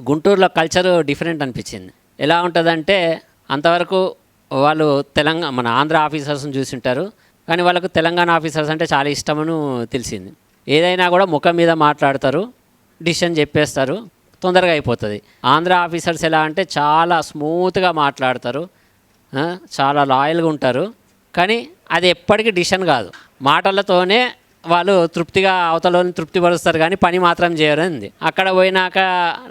గుంటూరులో culture different అనిపించింది. ఎలా ఉంటుందంటే అంతవరకు వాళ్ళు తెలంగాణ మన ఆంధ్ర ఆఫీసర్స్ని చూసింటారు కానీ వాళ్ళకు తెలంగాణ ఆఫీసర్స్ అంటే చాలా ఇష్టమని తెలిసింది. ఏదైనా కూడా ముఖం మీద మాట్లాడతారు డిసిషన్ చెప్పేస్తారు తొందరగా అయిపోతుంది. ఆంధ్ర ఆఫీసర్స్ ఎలా అంటే చాలా స్మూత్గా మాట్లాడతారు చాలా లాయల్గా ఉంటారు కానీ అది ఎప్పటికీ డిసిషన్ కాదు. మాటలతోనే వాళ్ళు తృప్తిగా అవతలని తృప్తిపరుస్తారు కానీ పని మాత్రం చేయరంది. అక్కడ పోయినాక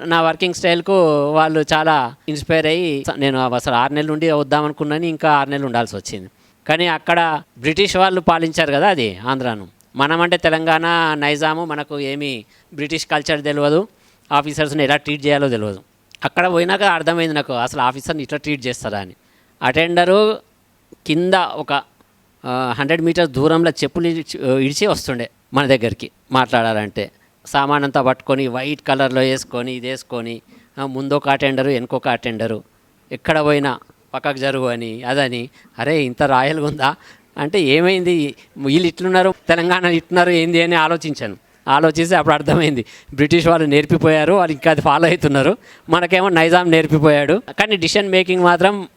నా వర్కింగ్ స్టైల్కు వాళ్ళు చాలా ఇన్స్పైర్ అయ్యి నేను అసలు ఆరు నెలలు ఉండి వద్దామనుకున్నాను ఇంకా ఆరు నెలలు ఉండాల్సి వచ్చింది. కానీ అక్కడ బ్రిటిష్ వాళ్ళు పాలించారు కదా అది ఆంధ్రాను. మనమంటే తెలంగాణ నైజాము మనకు ఏమీ బ్రిటిష్ కల్చర్ తెలియదు ఆఫీసర్స్ని ఎలా ట్రీట్ చేయాలో తెలియదు అక్కడ పోయినాక అర్థమైంది నాకు అసలు ఆఫీసర్ని ఇట్లా ట్రీట్ చేస్తారా అని. అటెండరు కింద ఒక హండ్రెడ్ మీటర్స్ దూరంలో చెప్పులు ఇడిచి ఇడిచి వస్తుండే మన దగ్గరికి మాట్లాడాలంటే. సామాన్ అంతా పట్టుకొని వైట్ కలర్లో వేసుకొని ఇది వేసుకొని ముందొక అటెండరు వెనుకొక అటెండరు. ఎక్కడ పోయినా పక్కకు జరుగు అని అదని అరే ఇంత రాయల్గా ఉందా? అంటే ఏమైంది? వీళ్ళు ఇట్లున్నారు తెలంగాణ ఇట్లున్నారు ఏంది? అని ఆలోచించాను. ఆలోచిస్తే అప్పుడు అర్థమైంది. బ్రిటిష్ వాళ్ళు నేర్పిపోయారు వాళ్ళు ఇంకా అది ఫాలో అవుతున్నారు. మనకేమో నైజాం నేర్పిపోయాడు. కానీ డిసిషన్ మేకింగ్ మాత్రం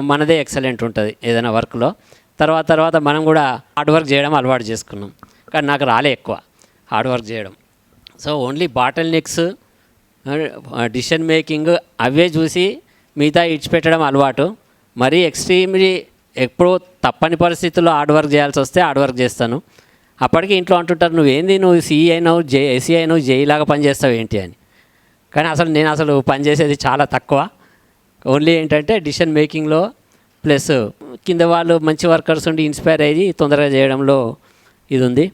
మనదే ఎక్సలెంట్ ఉంటుంది ఏదైనా వర్క్లో. తర్వాత తర్వాత మనం కూడా హార్డ్ వర్క్ చేయడం అలవాటు చేసుకున్నాం. కానీ నాకు రాలే ఎక్కువ హార్డ్ వర్క్ చేయడం. So only bottleneck decision making అవే చూసి మిగతా ఇడిచిపెట్టడం అలవాటు. మరీ ఎక్స్ట్రీమ్లీ ఎప్పుడో తప్పని పరిస్థితుల్లో హార్డ్ వర్క్ చేయాల్సి వస్తే హార్డ్ వర్క్ చేస్తాను. అప్పటికి ఇంట్లో అంటుంటారు నువ్వేంది? నువ్వు సిఈ అయినావు జే ఎస్సీ అయినావు జేఈలాగా పనిచేస్తావు ఏంటి? అని. కానీ అసలు నేను అసలు పనిచేసేది చాలా తక్కువ. ఓన్లీ ఏంటంటే డిసిషన్ మేకింగ్లో ప్లస్ కింద వాళ్ళు మంచి వర్కర్స్ ఉండి ఇన్స్పైర్ అయ్యి తొందరగా చేయడంలో ఇది ఉంది.